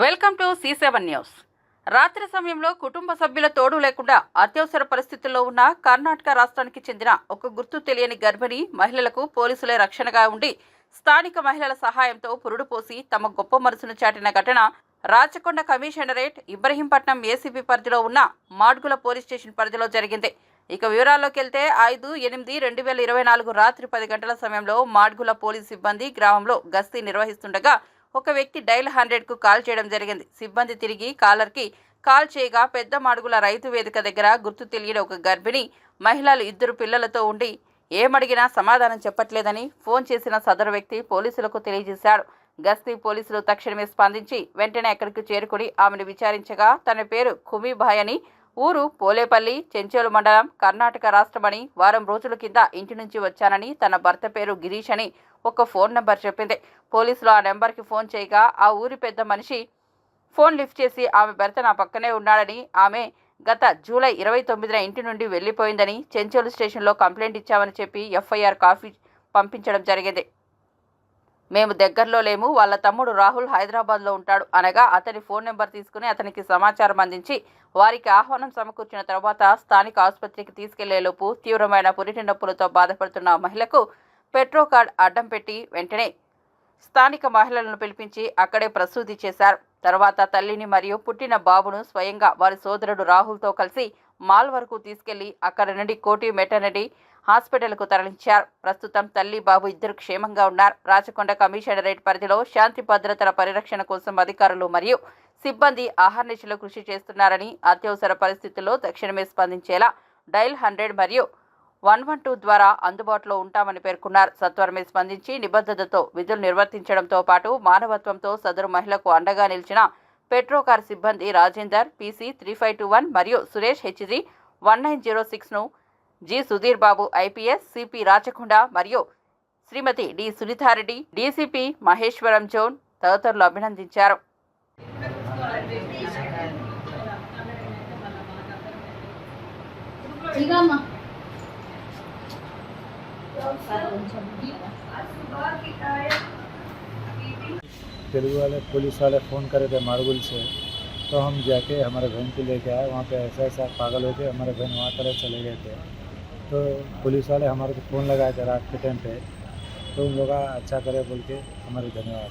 Welcome to C seven news. రాత్రి సమయంలో కుటుంబ సభ్యుల తోడు లేకుండా అత్యవసర పరిస్థితుల్లో ఉన్న కర్ణాటక రాష్ట్రానికి చెందిన ఒక గుర్తు తెలియని గర్భిణి మహిళలకు పోలీసులే రక్షణగా ఉండి స్థానిక మహిళల సహాయంతో పురుడు పోసి తమ గొప్ప మనసును చాటిన ఘటన రాచకొండ కమిషనరేట్ ఇబ్రహీంపట్నం ఏసీబీ పరిధిలో ఉన్న మాడ్గుల పోలీస్ స్టేషన్ పరిధిలో జరిగింది. ఇక వివరాల్లోకి వెళ్తే ఐదు ఎనిమిది రెండు వేల ఇరవై నాలుగు రాత్రి పది గంటల సమయంలో మాడ్గుల పోలీస్ సిబ్బంది గ్రామంలో గస్తీ నిర్వహిస్తుండగా ఒక వ్యక్తి డైల్ హండ్రెడ్కు కాల్ చేయడం జరిగింది. సిబ్బంది తిరిగి కాలర్కి కాల్ చేయగా పెద్ద మాడుగుల రైతు వేదిక దగ్గర గుర్తు తెలియని ఒక గర్భిణి మహిళలు ఇద్దరు పిల్లలతో ఉండి ఏమడిగినా సమాధానం చెప్పట్లేదని ఫోన్ చేసిన సదరు వ్యక్తి పోలీసులకు తెలియజేశాడు. గస్తీ పోలీసులు తక్షణమే స్పందించి వెంటనే అక్కడికి చేరుకుని ఆమెను విచారించగా తన పేరు ఖుమీభాయ్ అని ఊరు పోలేపల్లి చెంచోలు మండలం కర్ణాటక రాష్ట్రమని వారం రోజుల కింద ఇంటి నుంచి వచ్చానని తన భర్త పేరు గిరీష్ అని ఒక ఫోన్ నెంబర్ చెప్పింది. పోలీసులు ఆ నెంబర్కి ఫోన్ చేయగా ఆ ఊరి పెద్ద మనిషి ఫోన్ లిఫ్ట్ చేసి ఆమె భర్త నా పక్కనే ఉన్నాడని ఆమె గత జూలై ఇరవై తొమ్మిదిన ఇంటి నుండి వెళ్ళిపోయిందని చెంచోలు స్టేషన్లో కంప్లైంట్ ఇచ్చామని చెప్పి ఎఫ్ఐఆర్ కాఫీ పంపించడం జరిగింది. మేము దగ్గరలో లేము వాళ్ళ తమ్ముడు రాహుల్ హైదరాబాద్లో ఉంటాడు అనగా అతని ఫోన్ నెంబర్ తీసుకుని అతనికి సమాచారం అందించి వారికి ఆహ్వానం సమకూర్చిన తర్వాత స్థానిక ఆసుపత్రికి తీసుకెళ్ళేలోపు తీవ్రమైన పురిటి నొప్పులతో బాధపడుతున్న మహిళకు పెట్రో కార్డ్ అడ్డం పెట్టి వెంటనే స్థానిక మహిళలను పిలిపించి అక్కడే ప్రసూతి చేశారు. తర్వాత తల్లిని మరియు పుట్టిన బాబును స్వయంగా వారి సోదరుడు రాహుల్తో కలిసి మాల్ వరకు తీసుకెళ్ళి అక్కడ నుండి కోటి మెటర్నిటీ హాస్పిటల్కు తరలించారు. ప్రస్తుతం తల్లి బాబు ఇద్దరు క్షేమంగా ఉన్నారు. రాచకొండ కమిషనరేట్ పరిధిలో శాంతి భద్రతల పరిరక్షణ కోసం అధికారులు మరియు సిబ్బంది ఆహర్నిశలు కృషి చేస్తున్నారని అత్యవసర పరిస్థితుల్లో తక్షణమే స్పందించేలా డైల్ హండ్రెడ్ మరియు వన్ వన్ టూ ద్వారా అందుబాటులో ఉంటామని పేర్కొన్నారు. సత్వరమే స్పందించి నిబద్ధతతో విధులు నిర్వర్తించడంతో పాటు మానవత్వంతో సదరు మహిళకు అండగా నిలిచిన పెట్రోకార్ సిబ్బంది Rajender PC three five two one మరియు Suresh HG one nine zero సిక్స్ను G Sudheer Babu IPS CP Rachakonda మరియు Srimathi D Sunitha Reddy DCP Maheshwaram zone తదితరులు అభినందించారు. ఇగమ్మా तेलुगु वाले पुलिस वाले फ़ोन करे थे मारगुल से तो हम जाके हमारे बहन को लेके आए, वहाँ पे ऐसा ऐसा पागल हो के हमारे बहन वहाँ तरह चले गए थे। तो पुलिस वाले हमारे को फ़ोन लगाए थे रात के टाइम पे तो उन लोग अच्छा करे बोल के हमारे धन्यवाद